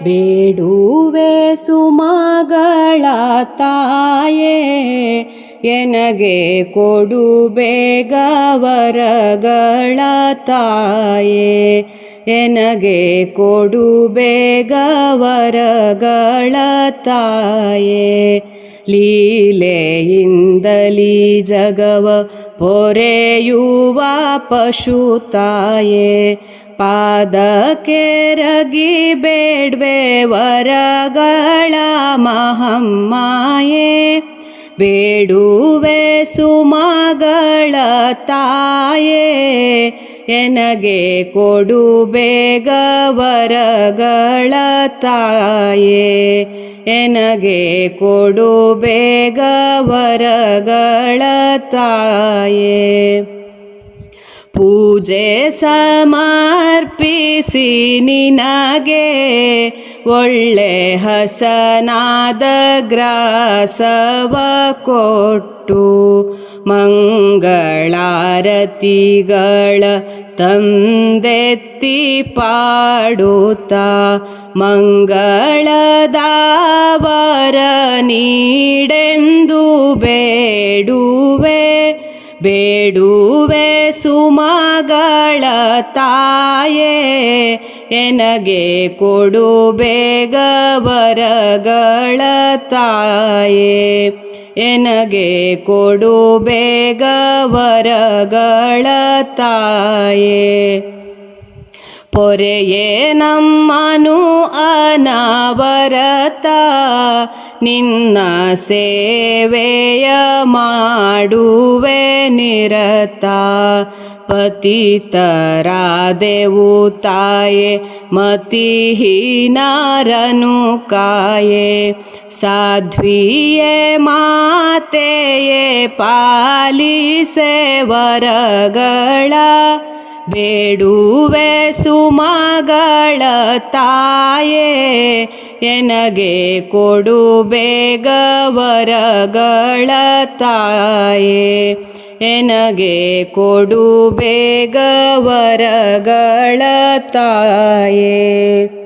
ಬೇಡುವೆ ಸುಮಗಳ ತಾಯೇ ಎನಗೆ ಕೊಡು ಬೇಗ ತಾಯೇ. ಎನಗೆ ಕೊಡು ಬೇಗ ತಾಯೇ. ಲೀಲೆಯಿಂದಲಿ ಜಗವ ಪೊರೆಯುವ ಪಶು ತಾಯೇ. ಪಾದಕೆರಗಿ ಬೇಡ್ವೆ ವರಗಳ ಮಹಮ್ಮಾಯೇ. ಬೇಡುವೆ ಸುಮಗಳ ತಾಯೇ ಎನಗೆ ಕೊಡು ಬೇಗ ತಾಯೇ ಎನಗೆ ಕೊಡು ಬೇಗ ತಾಯೇ. ಪೂಜೆ ಸಮರ್ಪಿಸಿ ನಿನಗೆ ಒಳ್ಳೆ ಹಸನಾದ ಗ್ರಾಸವ ಕೊಟ್ಟು ಮಂಗಳಾರತಿಗಳ ತಂದೆತ್ತಿ ಪಾಡುತ್ತಾ ಮಂಗಳದಾವರ ನೀಡೆಂದು ಬೇಡುವೆ. ಬೇಡುವೆ ಸುಮಗಳ ತಾಯೇ, ಎನಗೆ ಕೊಡು ಬೇಗ ಬರಗಳ ತಾಯೇ, ಎನಗೆ ಕೊಡು ಬೇಗ ಬರಗಳ ತಾಯೇ. ಪೊರೆಯೇ ನಮ್ಮನು ಅನಾವರತ ನಿನ್ನ ಸೇವೆಯ ಮಾಡುವೆ ನಿರತ. ಪತಿತರಾದೆವು ತಾಯೆ ಮತಿಹೀನಾರನು ಕಾಯೆ. ಸಾಧ್ವಿಯೇ ಮಾತೆಯೇ ಪಾಲಿಸೆ ವರಗಳ ಬೇಡುವೆ ಸುಮಗಳ ತಾಯೇ ಎನಗೆ ಕೊಡು ಬೇಗ ವರಗಳ ತಾಯೇ ಎನಗೆ ಕೊಡು ಬೇಗ ತಾಯೇ.